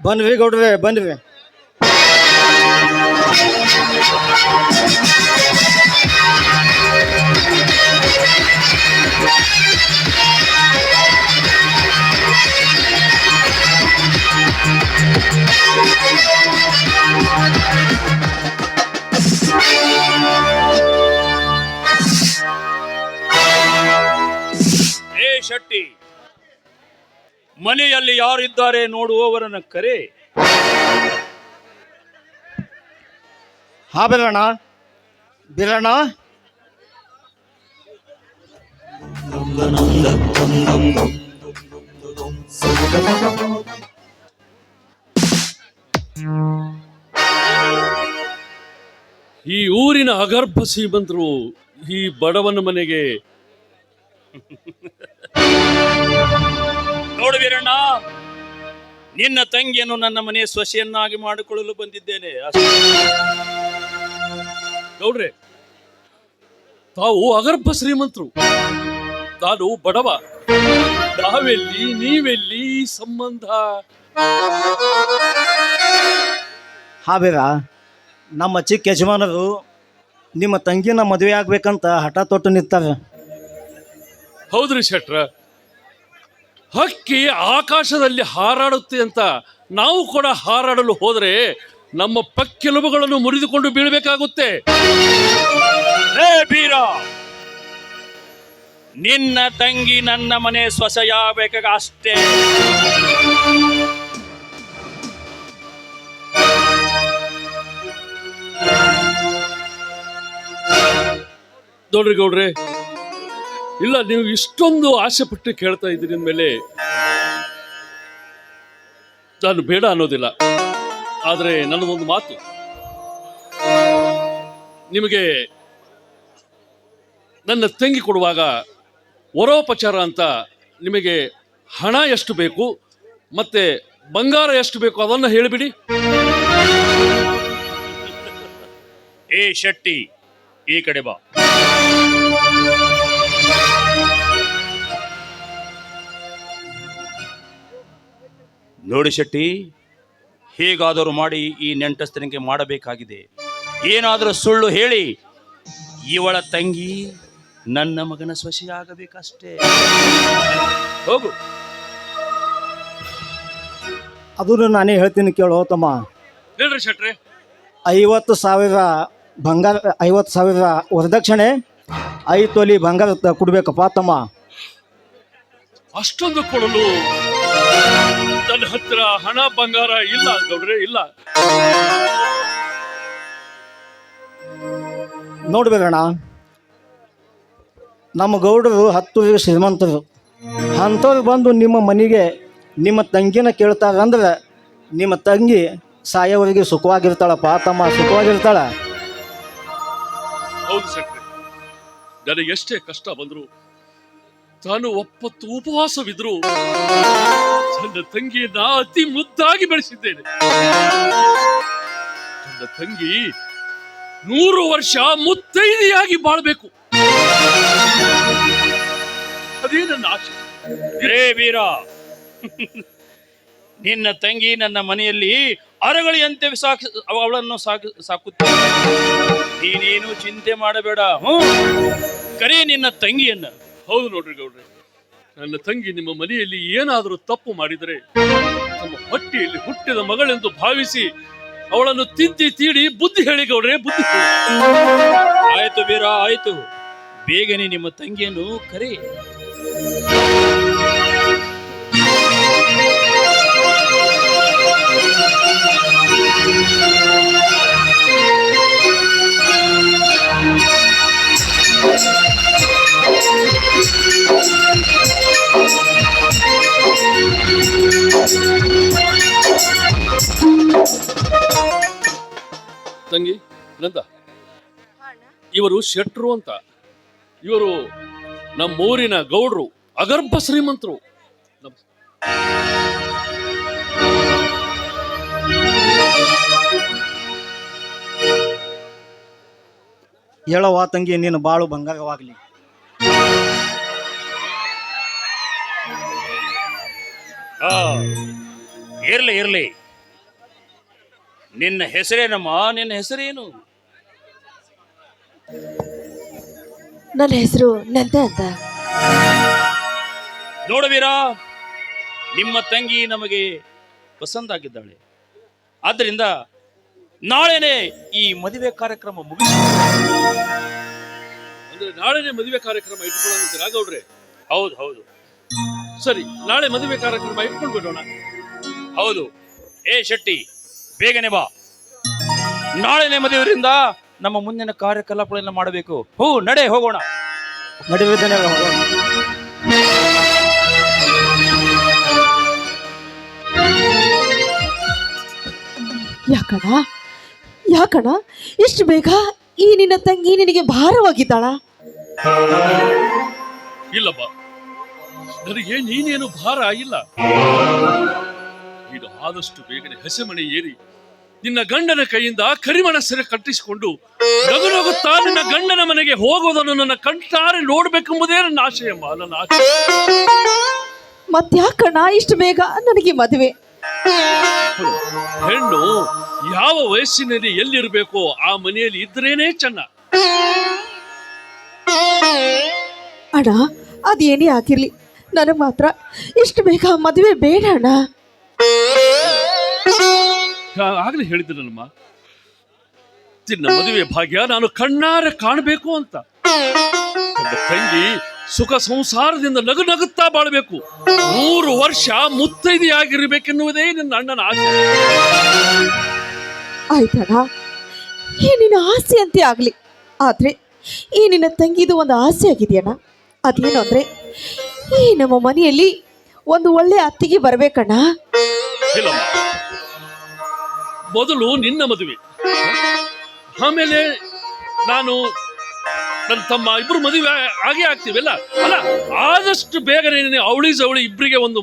ಬಂದ್ವಿ ಗೌಡ್ರೆ ಬಂದ್ವಿ ಏ ಮನೆಯಲ್ಲಿ ಯಾರಿದ್ದಾರೆ ನೋಡುವವರನ್ನ ಕರೆ. ಹಾ ಬಿರಣ ಬಿರಣ ಈ ಊರಿನ ಅಗರ್ಭ ಶ್ರೀಮಂತರು ಈ ಬಡವನ ಮನೆಗೆ ವೀರಣ್ಣ ನಿನ್ನ ತಂಗಿಯನ್ನು ನನ್ನ ಮನೆಯ ಸೊಸೆಯನ್ನಾಗಿ ಮಾಡಿಕೊಳ್ಳಲು ಬಂದಿದ್ದೇನೆ. ಗೌಡ್ರೆ ತಾವು ಅಗರ್ಭ ಶ್ರೀಮಂತರು. ತಾನು ಬಡವ. ನಾವೆಲ್ಲಿ ನೀವೆಲ್ಲಿ ಸಂಬಂಧ? ಹಾವೇರ ನಮ್ಮ ಚಿಕ್ಕ ಯಜಮಾನರು ನಿಮ್ಮ ತಂಗಿನ ಮದುವೆ ಆಗ್ಬೇಕಂತ ಹಠ ತೊಟ್ಟು ನಿಂತಾರೆ. ಹೌದ್ರಿ ಶೆಟ್ರ. ಹಕ್ಕಿ ಆಕಾಶದಲ್ಲಿ ಹಾರಾಡುತ್ತೆ ಅಂತ ನಾವು ಕೂಡ ಹಾರಾಡಲು ಹೋದರೆ ನಮ್ಮ ಪಕ್ಕೆಲುಬುಗಳನ್ನು ಮುರಿದುಕೊಂಡು ಬೀಳಬೇಕಾಗುತ್ತೆ. ಬೀರ! ನಿನ್ನ ತಂಗಿ ನನ್ನ ಮನೆ ಸೊಸೆಯಾಗಬೇಕಾಗ ಅಷ್ಟೇ ನೋಡ್ರಿ ಗೌಡ್ರೆ ಇಲ್ಲ, ನೀವು ಇಷ್ಟೊಂದು ಆಸೆ ಪಟ್ಟು ಕೇಳ್ತಾ ಇದ್ದೀರಿ ಮೇಲೆ. ನಾನು ಬೇಡ ಅನ್ನೋದಿಲ್ಲ. ಆದರೆ ನನ್ನದೊಂದು ಮಾತು. ನಿಮಗೆ ನನ್ನ ತಂಗಿ ಕೊಡುವಾಗ ವರೋಪಚಾರ ಅಂತ ನಿಮಗೆ ಹಣ ಎಷ್ಟು ಬೇಕು, ಮತ್ತೆ ಬಂಗಾರ ಎಷ್ಟು ಬೇಕು ಅದನ್ನು ಹೇಳಿಬಿಡಿ. ಏ ಶೆಟ್ಟಿ, ಈ ಕಡೆ ಬಾ. ನೋಡಿ ಶೆಟ್ಟಿ ಹೇಗಾದರೂ ಮಾಡಿ ಈ ನೆಂಟಸ್ತನಿಗೆ ಮಾಡಬೇಕಾಗಿದೆ. ಏನಾದರೂ ಸುಳ್ಳು ಹೇಳಿ ಇವಳ ತಂಗಿ ನನ್ನ ಮಗನ ಸೊಸೆಯಾಗಬೇಕಷ್ಟೇ. ಹೋಗು. ಅದು ನಾನೇ ಹೇಳ್ತೀನಿ ಕೇಳು ತಮ್ಮ. ಹೇಳ್ರಿ ಶೆಟ್ರಿ. ಐವತ್ತು ಸಾವಿರ ಬಂಗಾರ ಐವತ್ತು ಸಾವಿರ ವರದಕ್ಷಿಣೆ ಐದು ತೊಲಿ ಬಂಗಾರ ಕೊಡ್ಬೇಕಪ್ಪ ತಮ್ಮ. ಅಷ್ಟೊಂದು ಕೊಡಲು ಹತ್ರ ಹಣ ಬಂಗಾರ ಇಲ್ಲ ಗೌಡ್ರೆ ಇಲ್ಲ. ನೋಡ್ಬೇಕಣ್ಣ ನಮ್ಮ ಗೌಡರು ಹತ್ತು ಶ್ರೀಮಂತರು. ಅಂಥವ್ರು ಬಂದು ನಿಮ್ಮ ಮನೆಗೆ ನಿಮ್ಮ ತಂಗಿನ ಕೇಳ್ತಾರಂದ್ರೆ ನಿಮ್ಮ ತಂಗಿ ಸಾಯವರಿಗೆ ಸುಖವಾಗಿರ್ತಾಳಪ್ಪ ತಮ್ಮ ಸುಖವಾಗಿರ್ತಾಳ. ಹೌದು ಸಕ್ರೆ ನನಗೆ ಎಷ್ಟೇ ಕಷ್ಟ ಬಂದ್ರು ತಾನು ಒಪ್ಪತ್ತು ಉಪವಾಸವಿದ್ರು ನನ್ನ ತಂಗಿಯನ್ನ ಅತಿ ಮುದ್ದಾಗಿ ಬೆಳೆಸಿದ್ದೇನೆ. ನನ್ನ ತಂಗಿ ನೂರು ವರ್ಷ ಮುತ್ತೈದೆಯಾಗಿ ಬಾಳ್ಬೇಕು. ಅದೇ ನನ್ನ ಆಶೆ ರೇ ವೀರ ನಿನ್ನ ತಂಗಿ ನನ್ನ ಮನೆಯಲ್ಲಿ ಅರಗಳಿಯಂತೆ ಸಾಕು ಅವಳನ್ನು ಸಾಕು ಸಾಕುತ್ತ ನೀನೇನು ಚಿಂತೆ ಮಾಡಬೇಡ ಹ್ಞೂ ಕರೆ ನಿನ್ನ ತಂಗಿಯನ್ನ. ಹೌದು ನೋಡ್ರಿ ಗೌಡ್ರೆ. ನನ್ನ ತಂಗಿ ನಿಮ್ಮ ಮನೆಯಲ್ಲಿ ಏನಾದರೂ ತಪ್ಪು ಮಾಡಿದರೆ ನಮ್ಮ ಹೊಟ್ಟೆಯಲ್ಲಿ ಹುಟ್ಟಿದ ಮಗಳೆಂದು ಭಾವಿಸಿ ಅವಳನ್ನು ತಿಂತಿ ತೀಡಿ ಬುದ್ಧಿ ಹೇಳಿ ಗೌಡ್ರೆ, ಬುದ್ಧಿ. ಆಯ್ತು ವೀರ, ಆಯ್ತು ಬೇಗನೆ ನಿಮ್ಮ ತಂಗಿಯನ್ನು ಕರೆ ತಂಗಿ ನಂದ ಇವರು ಶೆಟ್ರು ಅಂತ. ಇವರು ನಮ್ಮೂರಿನ ಗೌಡ್ರು ಅಗರ್ಭ ಶ್ರೀಮಂತರು. ಹೇಳವಾ ಹೇಳವ್ವ ತಂಗಿ ನೀನು ಬಾಳು ಬಂಗಾರವಾಗಲಿ. ಆ, ಇರ್ಲಿ ಇರ್ಲಿ. ನಿನ್ನ ಹೆಸರೇನಮ್ಮ? ನಿನ್ನ ಹೆಸರೇನು? ನನ್ನ ಹೆಸರು ನಂದ ಅಂತ. ನೋಡುವೀರಾ ನಿಮ್ಮ ತಂಗಿ ನಮಗೆ ಪಸಂದಾಗಿದ್ದಾಳೆ ಆದ್ದರಿಂದ ನಾಳೆನೆ ಈ ಮದುವೆ ಕಾರ್ಯಕ್ರಮ ಮುಗಿಸಿ. ಅಂದ್ರೆ ನಾಳೆನೆ ಮದುವೆ ಕಾರ್ಯಕ್ರಮ ಇಟ್ಕೊಳ್ಳೋಣ ಗೌಡ್ರೆ ಹೌದು ಹೌದು. ಸರಿ ನಾಳೆ ಮದುವೆ ಕಾರ್ಯಕ್ರಮ ಇಟ್ಕೊಂಡು ಬಿಡೋಣ ಹೌದು. ಏ ಶೆಟ್ಟಿ ಬೇಗನೆ ಬಾ. ನಾಳೆ ನೆಮ್ಮದಿಯವರಿಂದ ನಮ್ಮ ಮುಂದಿನ ಕಾರ್ಯಕಲಾಪಗಳನ್ನು ಮಾಡಬೇಕು. ಹೂ ನಡೆ ಹೋಗೋಣ. ನಡುವಿದ್ದಾನೆ ಯಾಕಣ ಯಾಕಣ ಇಷ್ಟು ಬೇಗ ಈ ನಿನ್ನ ತಂಗಿ ನಿನಗೆ ಭಾರವಾಗಿದ್ದಾಳ? ಇಲ್ಲಪ್ಪ. ನನಗೆ ನೀನೇನು ಭಾರ ಆಗಿಲ್ಲ ಇದು ಆದಷ್ಟು ಬೇಗನೆ ಹಸೆಮಣೆ ಏರಿ ನಿನ್ನ ಗಂಡನ ಕೈಯಿಂದ ಕರಿಮಣ ಸೆರೆ ಕಟ್ಟಿಸಿಕೊಂಡು ನಗು ನಗುತ್ತಾ ನಿನ್ನ ಗಂಡನ ಮನೆಗೆ ಹೋಗೋದನ್ನು ನನ್ನ ಕಣ್ತಾರೆ ನೋಡ್ಬೇಕೆಂಬುದೇ ನನ್ನ ಆಶಯಮ್ಮ ನನ್ನ ಆಶಯ ಮತ್ತ್ಯಾಕಣ ಇಷ್ಟು ಬೇಗ ನನಗೆ ಮದುವೆ. ಹೆಣ್ಣು ಯಾವ ವಯಸ್ಸಿನಲ್ಲಿ ಎಲ್ಲಿರಬೇಕೋ ಆ ಮನೆಯಲ್ಲಿ ಇದ್ರೇನೆ ಚೆನ್ನ. ಅಣ್ಣ ಅದೇನೇ ಆಗಿರ್ಲಿ. ನನಗೆ ಮಾತ್ರ ಇಷ್ಟು ಬೇಗ ಮದುವೆ ಬೇಡ ಅಣ್ಣ. ಆಗ್ಲೇ ಹೇಳಿದ್ರಲ್ಲಮ್ಮ. ತಿನ್ನ ಮದುವೆ ಭಾಗ್ಯ ನಾನು ಕಣ್ಣಾರೆ ಕಾಣಬೇಕು ಅಂತ. ನನ್ನ ತಂಗಿ ಸುಖ ಸಂಸಾರದಿಂದ ನಗು ನಗುತ್ತಾ ಬಾಳ್ಬೇಕು. ಮೂರು ವರ್ಷ ಮುತ್ತೈದೆಯಾಗಿರ್ಬೇಕೆನ್ನುವುದೇ ನಿನ್ನ ಅಣ್ಣನ ಆಸೆ. ಆಯ್ತಣ್ಣ ಈ ನಿನ್ನ ಆಸೆ ಅಂತೆ ಆಗ್ಲಿ. ಆದ್ರೆ ಈ ನಿನ್ನ ತಂಗಿದು ಒಂದು ಆಸೆ ಆಗಿದೆಯಣ್ಣ. ಅದೇನು ಅಂದ್ರೆ ಈ ನಮ್ಮ ಮನೆಯಲ್ಲಿ ಒಂದು ಒಳ್ಳೆ ಅತ್ತಿಗೆ ಬರ್ಬೇಕಣ್ಣ. ಮೊದಲು ನಿನ್ನ ಮದುವೆ. ಆಮೇಲೆ ನಾನು ನನ್ನ ತಮ್ಮ ಇಬ್ರು ಮದುವೆ ಆಗೇ ಆಗ್ತೀವಲ್ಲ ಅಲ್ಲ? ಆದಷ್ಟು ಬೇಗನೆ ನೀನು ಅವಳಿ ಜವಳಿ ಇಬ್ಬರಿಗೆ ಒಂದು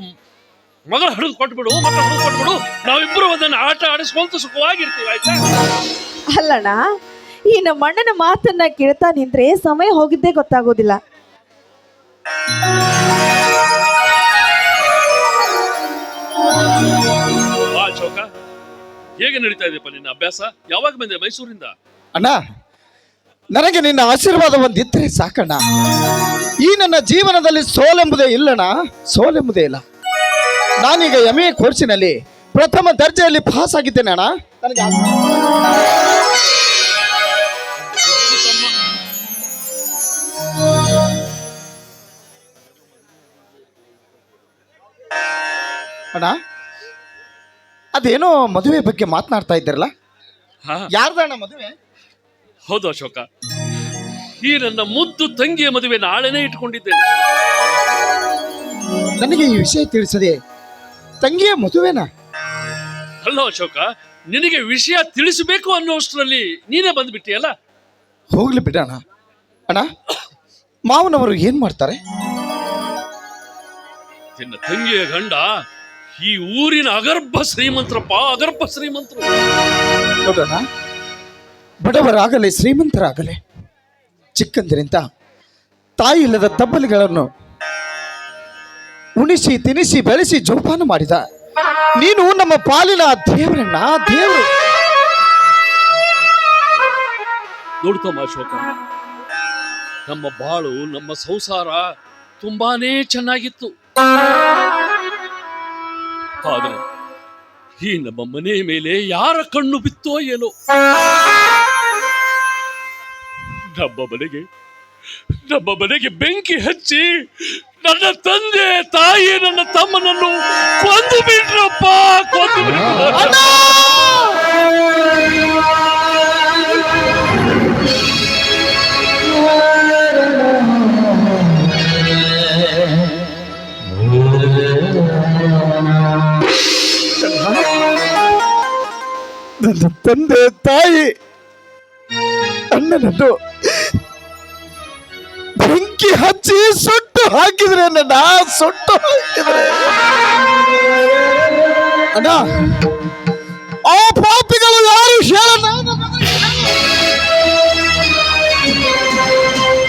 ಮಗಳ ಹಿಡಿದು ಕೊಟ್ಬಿಡು ಮಗಳ ಹಿಡಿದು ಕೊಟ್ಬಿಡು ನಾವಿಬ್ಬರು ಒಂದನ್ನು ಆಟ ಆಡಿಸ್ಕೊಂತ ಸುಖವಾಗಿರ್ತೀವಿ, ಆಯ್ತಾ? ಅಲ್ಲಣ್ಣ, ಈ ನಮ್ಮ ಅಣ್ಣನ ಮಾತನ್ನ ಕೇಳ್ತಾ ನಿಂದ್ರೆ ಸಮಯ ಹೋಗಿದ್ದೇ ಗೊತ್ತಾಗೋದಿಲ್ಲ. ಹೇಗೆ ನಡೀತಾ ಇದೆಯಪ್ಪ ನಿನ್ನ ಅಭ್ಯಾಸ? ಯಾವಾಗ ಬಂದೆ ಮೈಸೂರಿಂದ? ಅಣ್ಣ, ನನಗೆ ನಿನ್ನ ಆಶೀರ್ವಾದ ಒಂದಿದ್ರೆ ಸಾಕಣ್ಣ. ಈ ನನ್ನ ಜೀವನದಲ್ಲಿ ಸೋಲೆಂಬುದೇ ಇಲ್ಲಣ್ಣ, ಸೋಲೆಂಬುದೇ ಇಲ್ಲ. ನಾನೀಗ ಎಂ ಎ ಕೋರ್ಸಿನಲ್ಲಿ ಪ್ರಥಮ ದರ್ಜೆಯಲ್ಲಿ ಪಾಸ್ ಆಗಿದ್ದೇನೆ ಅಣ್ಣ. ನನಗೆ ಅದೇನೋ ಮದುವೆ ಬಗ್ಗೆ ಮಾತನಾಡ್ತಾ ಇದ್ದೀರಲ್ಲ? ಹಾ. ಯಾರ್ದಣ್ಣ ಮದುವೆ? ಹೌದು ಅಶೋಕ. ಈ ನನ್ನ ಮುದ್ದು ತಂಗಿಯ ಮದುವೆ ನಾಳೆನೇ ಇಟ್ಕೊಂಡಿದ್ದೇನೆ. ನನಗೆ ಈ ವಿಷಯ ತಿಳಿಸದೆ ತಂಗಿಯ ಮದುವೆನಾ? ಅಲ್ಲ ಅಶೋಕ ನಿನಗೆ ವಿಷಯ ತಿಳಿಸಬೇಕು ಅನ್ನೋಷ್ಟರಲ್ಲಿ ನೀನೇ ಬಂದ್ಬಿಟ್ಟಿಯಲ್ಲ? ಹೋಗ್ಲಿ ಬಿಡೋಣ. ಅಣ್ಣ ಮಾವನವರು ಏನ್ ಮಾಡ್ತಾರೆ? ನಿನ್ನ ತಂಗಿಯ ಗಂಡ ಈ ಊರಿನ ಅಗರ್ಭ ಶ್ರೀಮಂತರಪ್ಪ ಅಗರ್ಭ ಶ್ರೀಮಂತರು. ನೋಡೋಣ. ಬಡವರಾಗಲಿ ಶ್ರೀಮಂತರಾಗಲಿ ಚಿಕ್ಕಂದಿನಿಂದ ತಾಯಿ ಇಲ್ಲದ ತಬ್ಬಲಿಗಳನ್ನು ಉಣಿಸಿ ತಿನಿಸಿ ಬೆಳೆಸಿ ಜೋಪಾನ ಮಾಡಿದ. ನೀನು ನಮ್ಮ ಪಾಲಿನ ದೇವರಣ್ಣ ದೇವರು. ನೋಡ್ತಮ್ಮ ಅಶೋಕ. ನಮ್ಮ ಬಾಳು ನಮ್ಮ ಸಂಸಾರ ತುಂಬಾನೇ ಚೆನ್ನಾಗಿತ್ತು. ಆದ್ರೆ ಈ ನಮ್ಮ ಮನೆ ಮೇಲೆ ಯಾರ ಕಣ್ಣು ಬಿತ್ತೋ ಏನೋ ನಮ್ಮ ಮನೆಗೆ ನಮ್ಮ ಮನೆಗೆ ಬೆಂಕಿ ಹಚ್ಚಿ ನನ್ನ ತಂದೆ ತಾಯಿ ನನ್ನ ತಮ್ಮನನ್ನು ಕೊಂದು ಬಿಟ್ರಪ್ಪ, ಕೊಂದು ಬಿಟ್ರು. ನನ್ನ ತಂದೆ ತಾಯಿ ಅಣ್ಣನನ್ನು ಬೆಂಕಿ ಹಚ್ಚಿ ಸುಟ್ಟು ಹಾಕಿದ್ರೆ, ನನ್ನ ಸುಟ್ಟು ಹಾಕಿದ್ರೆ. ಅಣ್ಣ, ಆ ಪಾಪಿಗಳು ಯಾರು ಹೇಳಣ್ಣ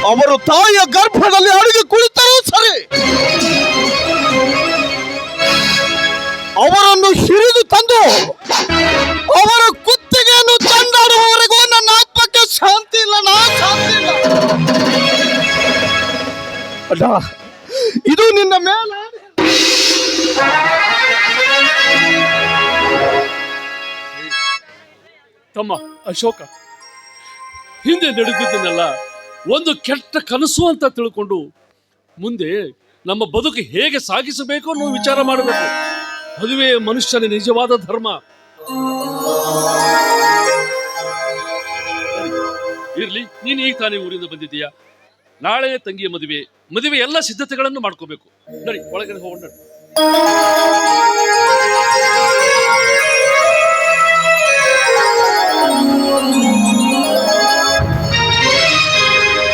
ಅವರು ತಾಯಿಯ ಗರ್ಭದಲ್ಲಿ ಅಡುಗೆ ಕುಳಿತರೂ ಸರಿ. ಅವರನ್ನು ಹಿರಿದು ತಂದು ಅಣ್ಣ ಇದು ನಿನ್ನ ಮೇಲೆ. ತಮ್ಮ ಅಶೋಕ, ಹಿಂದೆ ನಡೆದಿದ್ದನ್ನೆಲ್ಲ ಒಂದು ಕೆಟ್ಟ ಕನಸು ಅಂತ ತಿಳ್ಕೊಂಡು ಮುಂದೆ ನಮ್ಮ ಬದುಕು ಹೇಗೆ ಸಾಗಿಸಬೇಕು ಅನ್ನೋ ವಿಚಾರ ಮಾಡಬೇಕು. ಮದುವೆ ಮನುಷ್ಯನ ನಿಜವಾದ ಧರ್ಮ. ಇರ್ಲಿ, ನೀನ್ ಈಗ ತಾನೇ ಊರಿಂದ ಬಂದಿದ್ದೀಯಾ? ನಾಳೆ ತಂಗಿಯ ಮದುವೆ ಮದುವೆ ಎಲ್ಲ ಸಿದ್ಧತೆಗಳನ್ನು ಮಾಡ್ಕೋಬೇಕು ನಡಿ ಒಳಗಡೆ ಹೋಗೋಣ.